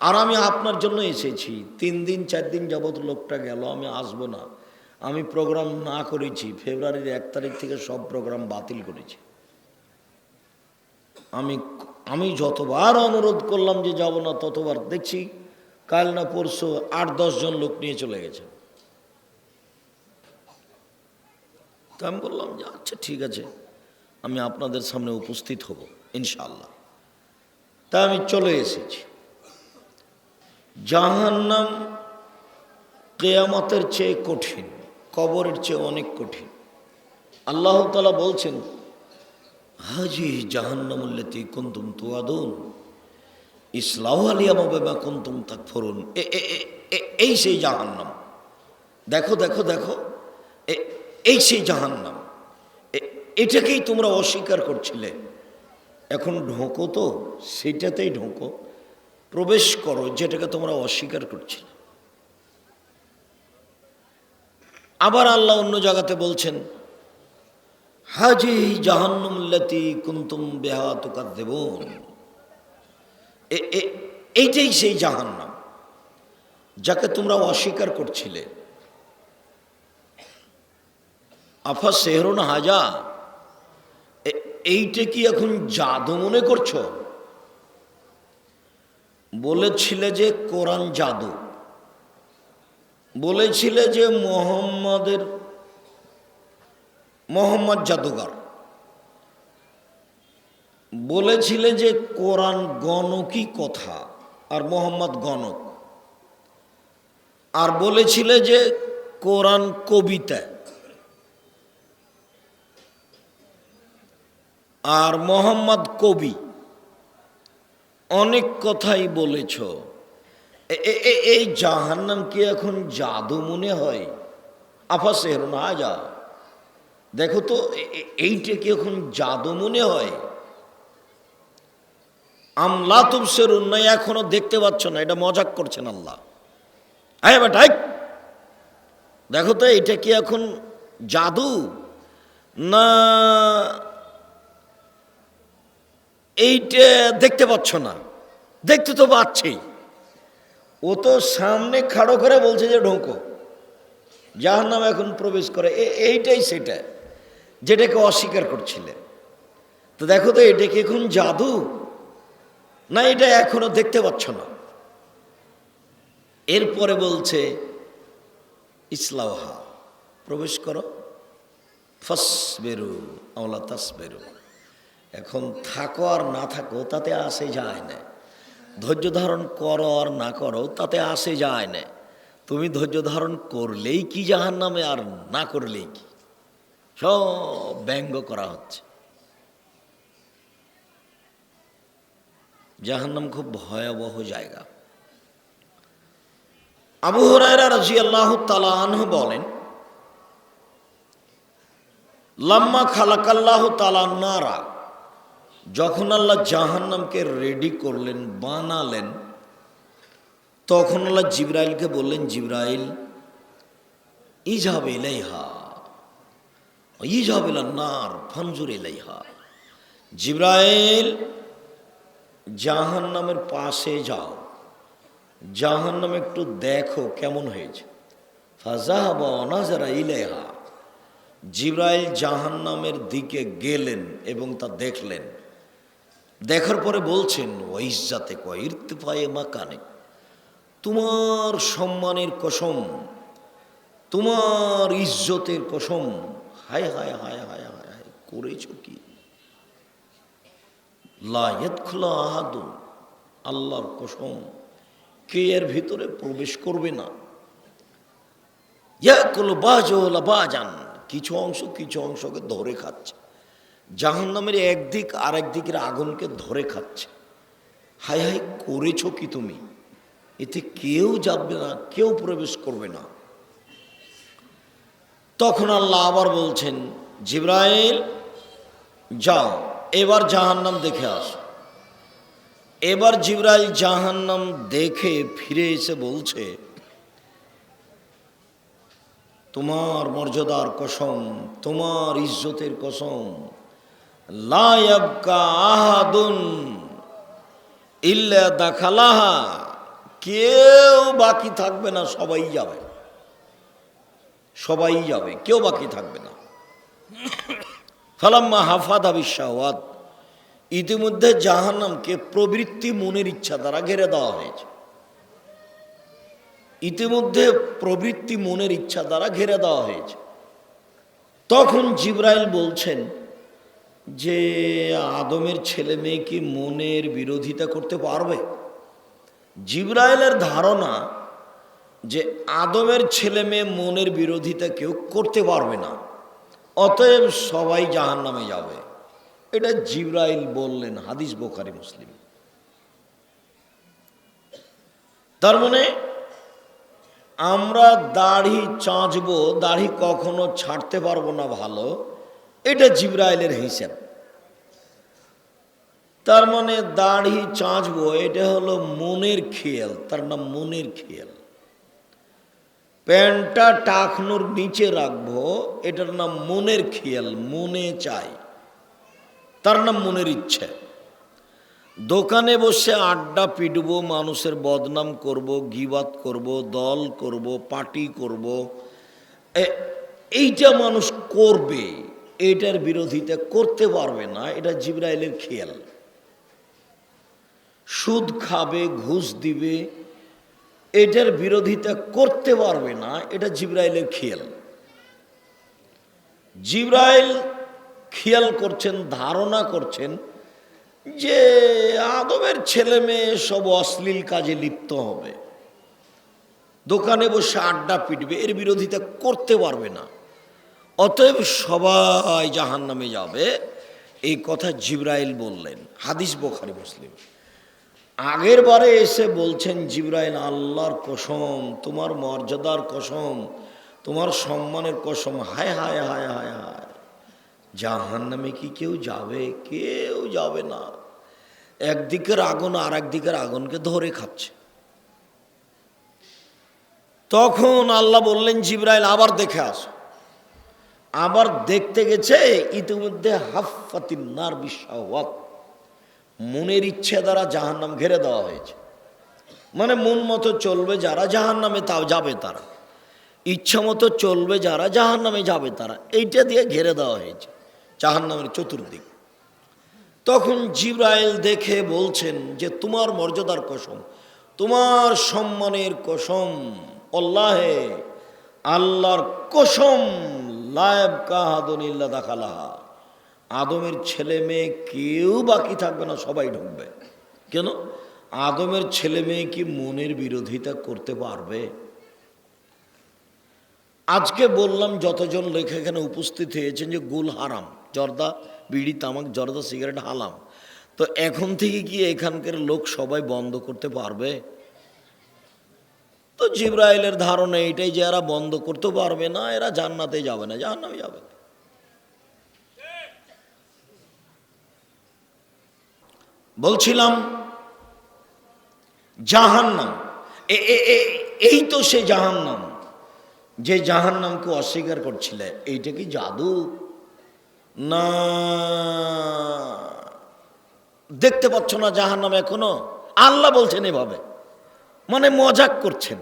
আর আমি আপনার জন্য এসেছি। তিন দিন, চার দিন যাবত লোকটা গেল, আমি আসব না। আমি প্রোগ্রাম না করেছি, ফেব্রুয়ারির এক তারিখ থেকে সব প্রোগ্রাম বাতিল করেছি। আমি আমি যতবার অনুরোধ করলাম যে যাব না, ততবার দেখছি কাল না পরশু আট জন লোক নিয়ে চলে গেছে। তো আমি বললাম যে আচ্ছা ঠিক আছে। আমি আপনাদের সামনে উপস্থিত হব ইনশাল্লাহ তা আমি চলে এসেছি। জাহান্নাম কেয়ামতের চেয়ে কঠিন, কবরের চেয়ে অনেক কঠিন। আল্লাহ তালা বলছেন, হাজি জাহান্নামুল্লতি কুন্তুম তুয়াদুন, ইসলাহ আলিয়ামা কুন্তুম তাক ফরুন এই সেই জাহান্নাম। দেখো দেখো দেখো এই সেই জাহান্নাম। এটাকেই তোমরা অস্বীকার করছিলে। এখন ঢোকো তো, সেটাতেই ঢোকো। প্রবেশ করো, যেটাকে তোমরা অস্বীকার করছিলে। আবার আল্লাহ অন্য জায়গাতে বলছেন, হাজি জাহান্নুমল্লাতি কুন্তুম বেহা তুকার দেবন এইটাই সেই জাহান্নাম, যাকে তোমরা অস্বীকার করছিলে। আফা সেহরুন হাজা এইটা কি এখন জাদু মনে করছ? বলেছিলে যে কোরআন জাদু। বলেছিলে যে মোহাম্মদের, মোহাম্মদ জাদুঘর। বলেছিলে যে কোরআন গণকই কথা আর মোহাম্মদ গণক। আর বলেছিলে যে কোরআন কবিতা। আর মোহাম্মদ কবি। অনেক কথাই বলেছ। এই জাহান্নাম কি এখন জাদু মনে হয়? আফা সেহর না যা দেখো তো এইটা কি এখন জাদু মনে হয়? আমলা তুমসের উন্নয় এখনও দেখতে পাচ্ছ না, এটা মজাক করছেন আল্লাহ। হ্যাঁ দেখো তো এটা কি এখন জাদু? না এইটা দেখতে পাচ্ছ না। দেখতে তো পাচ্ছেই। ও তো সামনে খাড়ো করে বলছে যে, ঢোকো। যাহার নাম এখন প্রবেশ করে। এইটাই সেটা, যেটাকে অস্বীকার করছিলে। তো দেখো তো, এটা কি এখন জাদু? না, এটা এখনও দেখতে পাচ্ছ না। এরপরে বলছে, ইসলাহা। প্রবেশ করো। ফস বেরু আমলা তাস বেরু এখন থাকো আর না থাকো, তাতে আসে যায় না। ধৈর্য ধারণ করো আর না করো, তাতে আসে যায় না। তুমি ধৈর্য ধারণ করলেই কি জাহান নামে আর না করলেই কি? সব ব্যঙ্গ করা হচ্ছে। জাহান্নাম খুব ভয়াবহ জায়গা। আবু হরাইরা রাজি আল্লাহ তালাহ বলেন, লাম্মা খালাকাল্লাহ তালান্নারা যখন আল্লাহ জাহান্নামকে রেডি করলেন, বানালেন, তখন আল্লাহ জিব্রাইলকে বললেন, জিব্রাইল, ইজাব ইলাইহা, ইজাব নার ফঞ্জুর ইলাইহা। জিব্রাইল, জাহান্নামের পাশে যাও। জাহান্নাম একটু দেখো কেমন হয়েছে। ফাজাহাব অনাজারা ইলেহা জিব্রাইল জাহান্নামের দিকে গেলেন এবং তা দেখলেন। দেখার পরে বলছেন ওইজাতে কইরতিফায়ে মাকানে। তোমার সম্মানের কসম, তোমার ইজ্জতের কসম, হায় হায় হায় হায় হায় হায়, করেছ কি? আহাদুন আল্লাহর কসম, কে এর ভিতরে প্রবেশ করবে না। ইয়াকুল বাজলা বাজান কিছু অংশ, কিছু অংশকে ধরে খাচ্ছে। জাহান্নামের একদিক আর একদিকের আগুনকে ধরে খাচ্ছে। হাই হাই করেছ কি তুমি? এতে কেউ যাবে না, কেউ প্রবেশ করবে না। তখন আল্লাহ আবার বলছেন, জিব্রাইল, যাও, এবার জাহান্নাম দেখে আসো। এবার জিব্রাইল জাহান্নাম দেখে ফিরে এসে বলছে, তোমার মর্যাদার কসম, তোমার ইজ্জতের কসম লায়াবকা আহাদুন ইল্লা দাখালাহা। কেউ বাকি থাকবে না, সবাই যাবে। সবাই যাবে, কেউ বাকি থাকবে না। ফালাম্মা হাফাদা বিশ্বাওয়াত ইতিমধ্যে জাহান্নামকে প্রবৃত্তি মনের ইচ্ছা দ্বারা ঘেরে দেওয়া হয়েছে। ইতিমধ্যে প্রবৃত্তি মনের ইচ্ছা দ্বারা ঘেরে দেওয়া হয়েছে। তখন জিব্রাইল বলছেন যে আদমের ছেলে মেয়ে কি মনের বিরোধিতা করতে পারবে? জিব্রাইলের ধারণা যে আদমের ছেলে মেয়ে মনের বিরোধিতা কেউ করতে পারবে না, অতএব সবাই জাহান নামে যাবে। এটা জিব্রাইল বললেন হাদিস বোখারি, মুসলিম। তার মানে আমরা দাড়ি চাঁচবো, দাড়ি কখনো ছাড়তে পারব না ভালো। এটা জিব্রাইলের হিসাব। তার মানে দাড়ি চাঁচবো এটা হলো মনের খেয়াল, তার নাম মনের খেয়াল। প্যান্টটা টাকনোর নিচে রাখব, এটার নাম মনের খেয়াল, মনে চাই। তার নাম মনের ইচ্ছে। দোকানে বসে আড্ডা পিটব, মানুষের বদনাম করব গিবাত করব, দল করব, পার্টি করব। এইটা মানুষ করবে। এটার বিরোধিতা করতে পারবে না, এটা জিব্রাইলের খেয়াল। সুদ খাবে, ঘুষ দিবে, এটার বিরোধিতা করতে পারবে না, এটা জিব্রাইলের খেয়াল। জিব্রাইল খেয়াল করছেন, ধারণা করছেন যে আদমের ছেলে মেয়ে সব অশ্লীল কাজে লিপ্ত হবে। দোকানে বসে আড্ডা পিটবে, এর বিরোধিতা করতে পারবে না। অতএব সবাই জাহান নামে যাবে। এই কথা জিব্রাইল বললেন। হাদিস বোখারি, মুসলিম। আগের বারে এসে বলছেন, জিব্রাইল, আল্লাহর কসম, তোমার মর্যাদার কসম, তোমার সম্মানের কসম, হায় হায় হায় হায় হায়। জাহান নামে কি কেউ যাবে? কেউ যাবে না। একদিকের আগুন আর একদিকের আগুনকে ধরে খাচ্ছে। তখন আল্লাহ বললেন, জিব্রাইল, আবার দেখে আসো। আবার দেখতে গেছে, ইতিমধ্যে হাফাতিন নার বিশ্বাওয়াত মনের ইচ্ছে দ্বারা জাহান নাম ঘেরে দেওয়া হয়েছে। মানে মন মতো চলবে যারা জাহান নামে তাও যাবে তারা। ইচ্ছা মতো চলবে যারা জাহান নামে যাবে তারা। এইটা দিয়ে ঘেরে দেওয়া হয়েছে জাহান নামের চতুর্দিক। তখন জিব্রাইল দেখে বলছেন যে, তোমার মর্যাদার কসম, তোমার সম্মানের কসম অল্লাহে আল্লাহর কসম লায়ব কাহাদনিল্লা দাখালাহা। আদমের ছেলে মেয়ে কেউ বাকি থাকবে না, সবাই ঢুকবে। কেন? আদমের ছেলে মেয়ে কি মনের বিরোধিতা করতে পারবে? আজকে বললাম, যতজন লেখা এখানে উপস্থিত হয়েছেন যে গুল হারাম, জর্দা, বিড়ি, তামাক, জর্দা, সিগারেট হালাম। তো এখন থেকে কি এখানকার লোক সবাই বন্ধ করতে পারবে? তো জিব্রাইলের ধারণা এটাই যে এরা বন্ধ করতে পারবে না, এরা জান্নাতে যাবে না, জাহান্নামে যাবে। বলছিলাম, জাহান্নাম এই তো সে জাহান্নাম, যে জাহান্নামকে অস্বীকার করছিলে, এইটা কি জাদু? না। দেখতে পাচ্ছ না জাহান্নাম এখনও? আল্লাহ বলছেন এভাবে। মানে মজাক করছেন।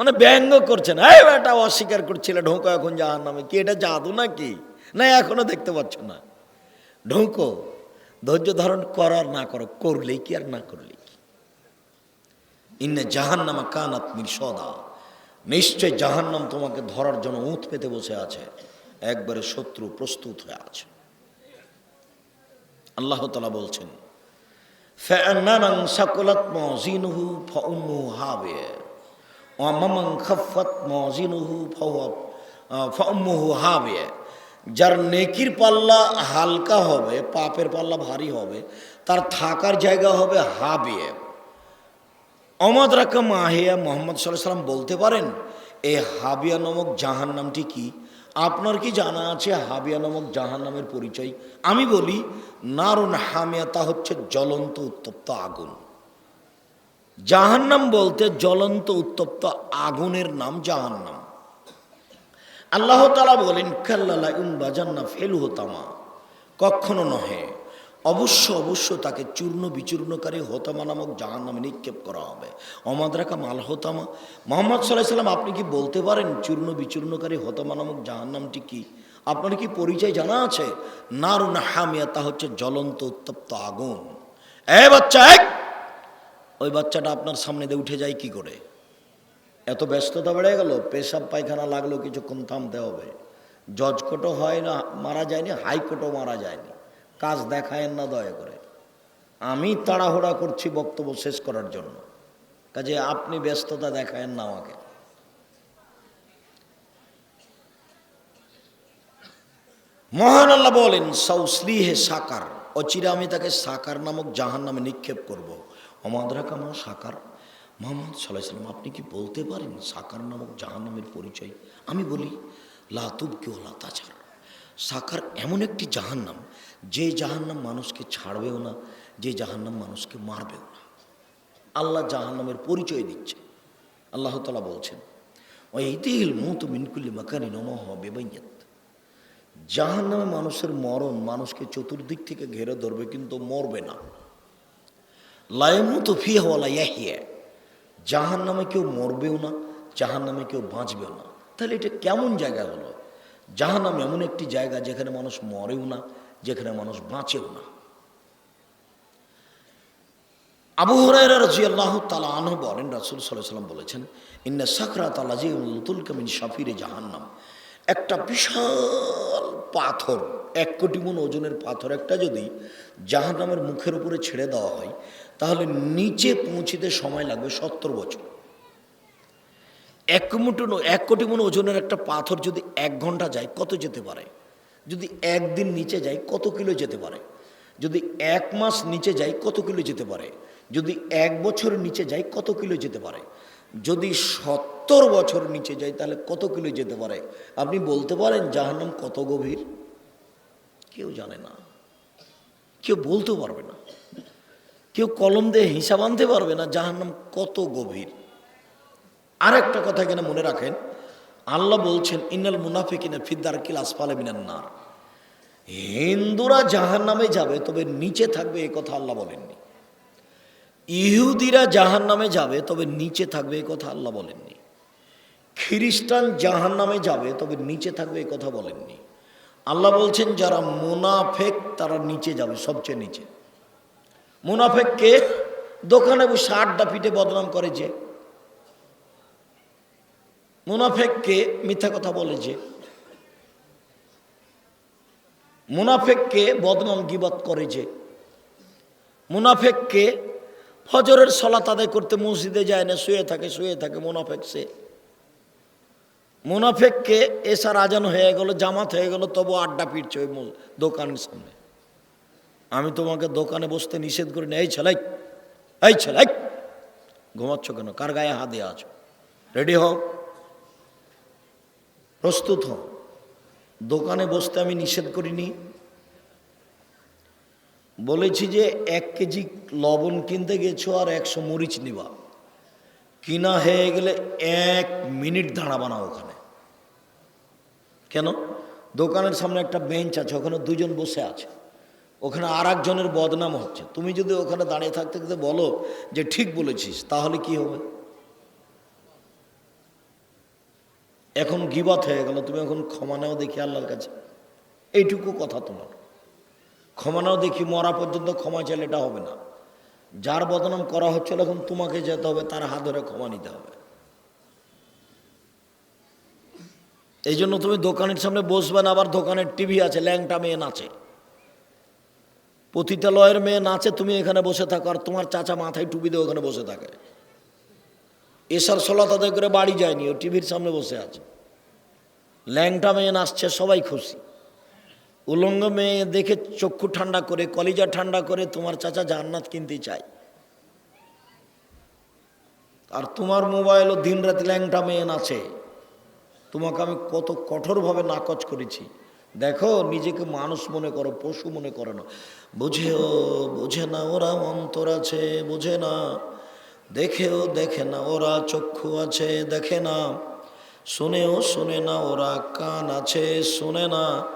মানে ব্যঙ্গ করছেন হ্যাঁ এটা অস্বীকার করছিল, ঢোঁকো এখন জাহার নামে কি এটা জাদু নাকি? না, এখনও দেখতে পাচ্ছ না। ঢোঁকো, ধৈর্য ধারণ করার না করো করলে কি আর না করলে কি? ইন্নে জাহান নামা কান আত্মীর সদা নিশ্চয় জাহান্নাম তোমাকে ধরার জন্য উঁত পেতে বসে আছে। একবারে শত্রু প্রস্তুত হয়ে আছে। আল্লাহ তালা বলছেন ফ্যানানাং সকলাত্ম জিনহু ফাউন্নু হাবিয়া। মজিনুহু যার নেকির পাল্লা হালকা হবে, পাপের পাল্লা ভারী হবে, তার থাকার জায়গা হবে হাবিয়ে। অমদ রাকা মাহিয়া মোহাম্মদ সাল্লাম বলতে পারেন এই হাবিয়া নামক জাহান নামটি কি? আপনার কি জানা আছে হাবিয়া নামক জাহান নামের পরিচয়? আমি বলি, নারুন হামিয়া তা হচ্ছে জ্বলন্ত উত্তপ্ত আগুন। জাহান্নাম বলতে জ্বলন্ত, উত্তপ্ত আগুনের নাম জাহান্নাম। আল্লাহ তালা বলেন কাল্লালা উম্বা জান্না ফেলু হতামা কখনো নহে, অবশ্য অবশ্য তাকে চূর্ণ বিচূর্ণকারী হোতামা নামক জাহান নামে নিক্ষেপ করা হবে। অমাদ্রাকা মাল হোতামা। মোহাম্মদ সাল্লাহ সাল্লাম আপনি কি বলতে পারেন চূর্ণ বিচূর্ণকারী হোতামা নামক জাহান নামটি কি? আপনার কি পরিচয় জানা আছে? নারুন হামিয়া, তা হচ্ছে জ্বলন্ত, উত্তপ্ত আগুন। এ বাচ্চা, এক! ওই বাচ্চাটা আপনার সামনে দিয়ে উঠে যায় কি করে? এত ব্যস্ততা বেড়ে গেল, পেশাব পায়খানা লাগল, কিছুক্ষণ থামতে হবে। জজ কোর্টও হয় না, মারা যায়নি হাইকোর্টও মারা যায়নি। কাজ দেখায়েন না দয়া করে। আমি তাড়াহুড়া করছি বক্তব্য শেষ করার জন্য। কাজে আপনি ব্যস্ততা দেখায়েন না আমাকে। মহান আল্লাহ বলেন সৌসলিহে সাকার। অচিরে আমি তাকে সাকার নামক জাহান নামে নিক্ষেপ করব। অমাদরা কামা সাকার। মোহাম্মদ সাল্লাহ সাল্লাম আপনি কি বলতে পারেন সাকার নামক জাহান নামের পরিচয়? আমি বলি লাতুব কেউ লাতাচার সাকার এমন একটি জাহান্নাম, যে জাহান্নাম মানুষকে ছাড়বেও না, যে জাহান্নাম মানুষকে মারবেও না। আল্লাহ জাহান্নামের পরিচয় দিচ্ছে। আল্লাহ তালা বলছেন ওই ইতিহিল মুহূর্ত মিনকুল্লি মাকানি নমঃ বেবাইয়াত জাহান নামে মানুষের মরণ মানুষকে চতুর্দিক থেকে ঘেরে ধরবে, কিন্তু মরবে না। লাইমু তো ফি হওয়ালা ইয়াহিয়া জাহান নামে কেউ মরবেও না জাহান নামে কেউ বাঁচবেও না। তাহলে এটা কেমন জায়গা হলো? জাহান নাম এমন একটি জায়গা যেখানে মানুষ মরেও না, যেখানে মানুষ বাঁচেও না। আবু হরাইরা রাজি আল্লাহ তালা আনহ বলেন, রাসুল সাল্লাহ সাল্লাম বলেছেন, ইন্না সাকরাত আল্লাজি লুতুল কামিন শাফিরে জাহান্নাম। একটা বিশাল পাথর, এক কোটি মন ওজনের পাথর একটা যদি জাহান্নামের মুখের উপরে ছেড়ে দেওয়া হয় তাহলে নিচে পৌঁছিতে সময় লাগবে সত্তর বছর। এক মুঠো এক কোটি মন ওজনের একটা পাথর যদি এক ঘণ্টা যায়, কত যেতে পারে? যদি একদিন নিচে যায়, কত কিলো যেতে পারে? যদি এক মাস নিচে যায়, কত কিলো যেতে পারে? যদি এক বছর নিচে যায়, কত কিলো যেতে পারে? যদি সত্তর বছর নিচে যায়, তাহলে কত কিলো যেতে পারে? আপনি বলতে পারেন জাহান্নাম কত গভীর? কেউ জানে না। কেউ বলতেও পারবে না। কেউ কলম দিয়ে হিসাব আনতে পারবে না, জাহান্নাম কত গভীর। আর একটা কথা এখানে মনে রাখেন, আল্লাহ বলছেন, ইন্নাল মুনাফিকিনা ফিদ্দার কিল আসফালে নার। হিন্দুরা জাহান নামে যাবে, তবে নিচে থাকবে এ কথা আল্লাহ বলেননি। ইহুদিরা জাহান নামে যাবে, তবে নিচে থাকবে এ কথা আল্লাহ বলেননি। খ্রিস্টান জাহান নামে যাবে, তবে নিচে থাকবে এ কথা বলেননি। আল্লাহ বলছেন, যারা মুনাফেক, তারা নিচে যাবে, সবচেয়ে নিচে। মুনাফেককে দোকানে বসে আড্ডা পিঠে বদনাম করে যে। মুনাফেককে মিথ্যা কথা বলে যে। মুনাফেককে বদনাম গিবাত করে যে। মুনাফেককে ফজরের সলাত আদায় করতে মসজিদে যায় না, শুয়ে থাকে শুয়ে থাকে মুনাফেক সে। মুনাফেককে এসার আজান হয়ে গেল, জামাত হয়ে গেল, তবু আড্ডা পিটছে ওই দোকানের সামনে। আমি তোমাকে দোকানে বসতে নিষেধ করি না। এই ছেলাই এই ছেলাই ঘুমাচ্ছ কেন? কার গায়ে হাত দিয়ে আছো? রেডি হও? প্রস্তুত হও। দোকানে বসতে আমি নিষেধ করিনি। বলেছি যে এক কেজি লবণ কিনতে গেছো আর একশো মরিচ নিবা। কিনা হয়ে গেলে এক মিনিট দাঁড়াবা না ওখানে। কেন? দোকানের সামনে একটা বেঞ্চ আছে, ওখানে দুজন বসে আছে। ওখানে আর একজনের বদনাম হচ্ছে। তুমি যদি ওখানে দাঁড়িয়ে থাকতে থাকতে বলো যে ঠিক বলেছিস, তাহলে কি হবে? এখন গিবাত হয়ে গেল, তুমি এখন ক্ষমা নাও দেখি আল্লাহর কাছে। এইটুকু কথা তোমার। ক্ষমা নাও দেখি, মরা পর্যন্ত ক্ষমা চাইলে এটা হবে না। যার বদনাম করা হচ্ছিল এখন তোমাকে যেতে হবে, তার হাত ধরে ক্ষমা নিতে হবে। এই জন্য তুমি দোকানের সামনে বসবে না, আবার দোকানের টিভি আছে, ল্যাংটা মেয়ে নাচে। পতিতালয়ের মেয়ে নাচে, তুমি এখানে বসে থাকো, আর তোমার চাচা মাথায় টুপি দিয়ে ওখানে বসে থাকে। এসার সলাত আদায় করে বাড়ি যায়নি, ও টিভির সামনে বসে আছে। ল্যাংটা মেয়ে নাচছে, সবাই খুশি। উলঙ্গ মেয়ে দেখে চক্ষু ঠান্ডা করে, কলিজা ঠান্ডা করে, তোমার চাচা জান্নাত কিনতে চায়। আর তোমার মোবাইলও দিন রাত ল্যাংটা মেয়ে নাচে। তোমাকে আমি কত কঠোরভাবে নাকচ করেছি। দেখো, নিজেকে মানুষ মনে করো, পশু মনে করো না। বুঝেও, বোঝে না ওরা অন্তর আছে, বোঝে না। দেখেও দেখে না ওরা চক্ষু আছে, দেখে না। শুনেও শুনে না ওরা কান আছে, শুনে না।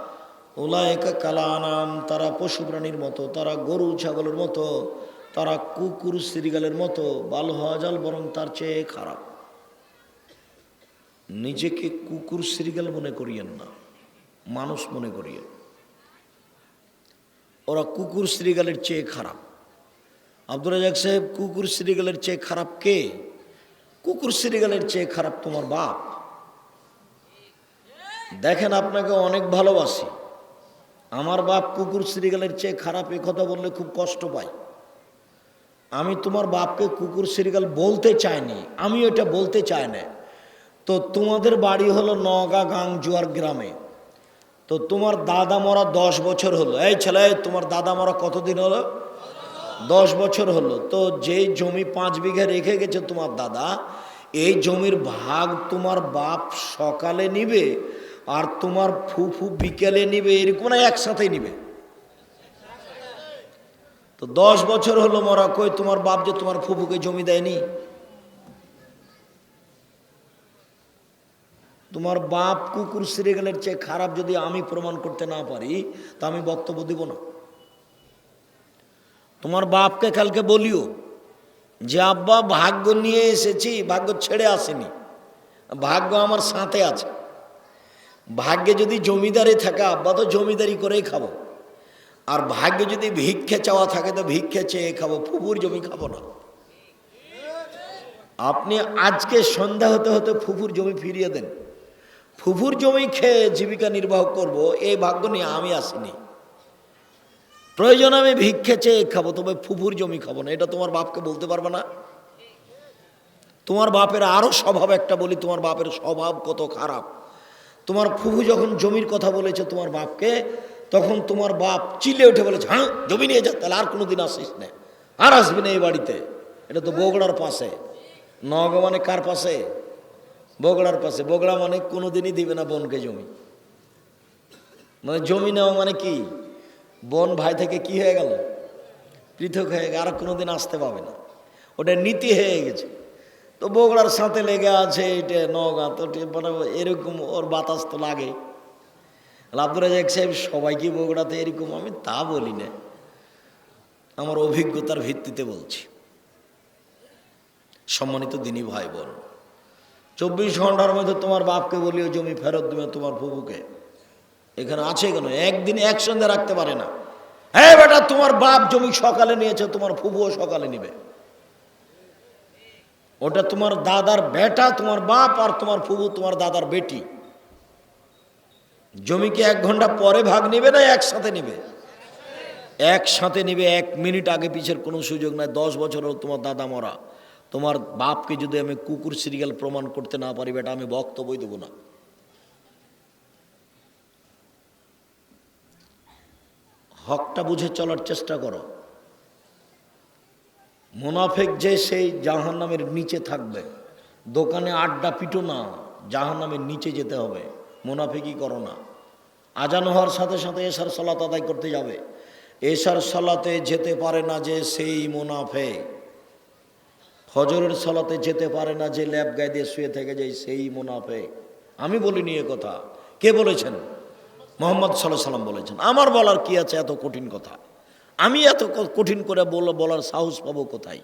ওলা একা কালা আনাম তারা পশু প্রাণীর মতো, তারা গরু ছাগলের মতো, তারা কুকুর শ্রীগালের মতো, বাল হওয়াজাল বরং তার চেয়ে খারাপ। নিজেকে কুকুর শ্রীগাল মনে করিয়েন না। মানুষ মনে করিয়েন ওরা কুকুর শ্রীগালের চেয়ে খারাপ। আব্দুল রাজাক সাহেব, কুকুর শ্রীগালের চেয়ে খারাপ কে? কুকুর শ্রীগালের চেয়ে খারাপ তোমার বাপ। দেখেন, আপনাকে অনেক ভালোবাসি। আমার বাপ কুকুর শ্রীগালের চেয়ে খারাপ, এ কথা বললে খুব কষ্ট পাই আমি তোমার বাপকে কুকুর শ্রীগাল বলতে চাইনি আমি এটা বলতে চাই না। তো তোমাদের বাড়ি হলো নগা গাংজুয়ার গ্রামে। তো তোমার দাদা মরা দশ বছর হলো। এই ছেলে, তোমার দাদা মরা কতদিন হলো? দশ বছর হলো। তো যে জমি পাঁচ বিঘা রেখে গেছে তোমার দাদা, এই জমির ভাগ তোমার বাপ সকালে নিবে আর তোমার ফুফু বিকেলে নিবে, এরকম না একসাথে নিবে। তো দশ বছর হলো মরা, কই তোমার বাপ যে তোমার ফুফুকে জমি দেয়নি? তোমার বাপ কুকুর সিরিয়ালের চেয়ে খারাপ যদি আমি প্রমাণ করতে না পারি, তা আমি বক্তব্য দিব না। তোমার বাপকে কালকে বলিও যে, আব্বা, ভাগ্য নিয়ে এসেছি, ভাগ্য ছেড়ে আসেনি। ভাগ্য আমার সাথে আছে। ভাগ্যে যদি জমিদারি থাকে, আব্বা, তো জমিদারি করেই খাব। আর ভাগ্যে যদি ভিক্ষে চাওয়া থাকে, তো ভিক্ষে চেয়ে খাব। ফুপুর জমি খাব না। আপনি আজকে সন্ধ্যা হতে হতে ফুফুর জমি ফিরিয়ে দেন। ফুফুর জমি খেয়ে জীবিকা নির্বাহ করব এই ভাগ্য নিয়ে আমি আসিনি। প্রয়োজন আমি ভিক্ষে চেয়ে খাব, তবে ফুফুর জমি খাব না। এটা তোমার বাপকে বলতে পারবে না। তোমার বাপের আরও স্বভাব একটা বলি, তোমার বাপের স্বভাব কত খারাপ। তোমার ফুফু যখন জমির কথা বলেছে তোমার বাপকে, তখন তোমার বাপ চিলে উঠে বলেছে হ্যাঁ জমি নিয়ে যা, তাহলে আর কোনোদিন আসিস না। আর আসবি না এই বাড়িতে। এটা তো বগুড়ার পাশে। নগা মানে কার পাশে? বগুড়ার পাশে। বগুড়া মানে কোনোদিনই দিবে না বোনকে জমি। মানে জমি নেওয়া মানে কি? বোন ভাই থেকে কি হয়ে গেল? পৃথক হয়ে গেল, আর কোনোদিন আসতে পাবে না। ওটা নীতি হয়ে গেছে। তো বগুড়ার সাথে লেগে আছে এটা নগা তো মানে এরকম ওর বাতাস তো লাগে। আব্দুল রাজাক সাহেব, সবাই কি বগুড়াতে এরকম? আমি, তা বলি না। আমার অভিজ্ঞতার ভিত্তিতে বলছি। সম্মানিত দিনী ভাই বোন চব্বিশ ঘণ্টার মধ্যে তোমার বাপকে বলিও, জমি ফেরত দেবে তোমার ফুবুকে এখানে আছে কেন? একদিন একসঙ্গে রাখতে পারে না। হ্যাঁ বেটা, তোমার বাপ জমি সকালে নিয়েছে, তোমার ফুবুও সকালে নিবে। ওটা তোমার দাদার বেটা, তোমার বাপ, আর তোমার ফুবু তোমার দাদার বেটি। জমিকে এক ঘণ্টা পরে ভাগ নেবে না, একসাথে নেবে? একসাথে নেবে, এক মিনিট আগে পিছের কোনো সুযোগ নাই, দশ বছর তোমার দাদা মরা। তোমার বাপকে যদি আমি কুকুর সিরিয়াল প্রমাণ করতে না পারি, বেটা, আমি বক্তব্যই দেবো না। হকটা বুঝে চলার চেষ্টা করো। মোনাফেক যে সেই জাহান নামের নিচে থাকবে। দোকানে আড্ডা পিটো না জাহান নামের নিচে যেতে হবে। মোনাফেকই করো না। আজান হওয়ার সাথে সাথে এসার সলাত আদায় করতে যাবে। এসার সলাতে যেতে পারে না যে সেই মোনাফে ফজরের সলাতে যেতে পারে না যে ল্যাব গায়ে দিয়ে শুয়ে থেকে যায়, সেই মুনাফে। আমি বলিনি এ কথা। কে বলেছেন? মোহাম্মদ সাল্লাহ সাল্লাম বলেছেন। আমার বলার কি আছে? এত কঠিন কথা। আমি এত কঠিন করে বল, বলার সাহস পাবো কোথায়?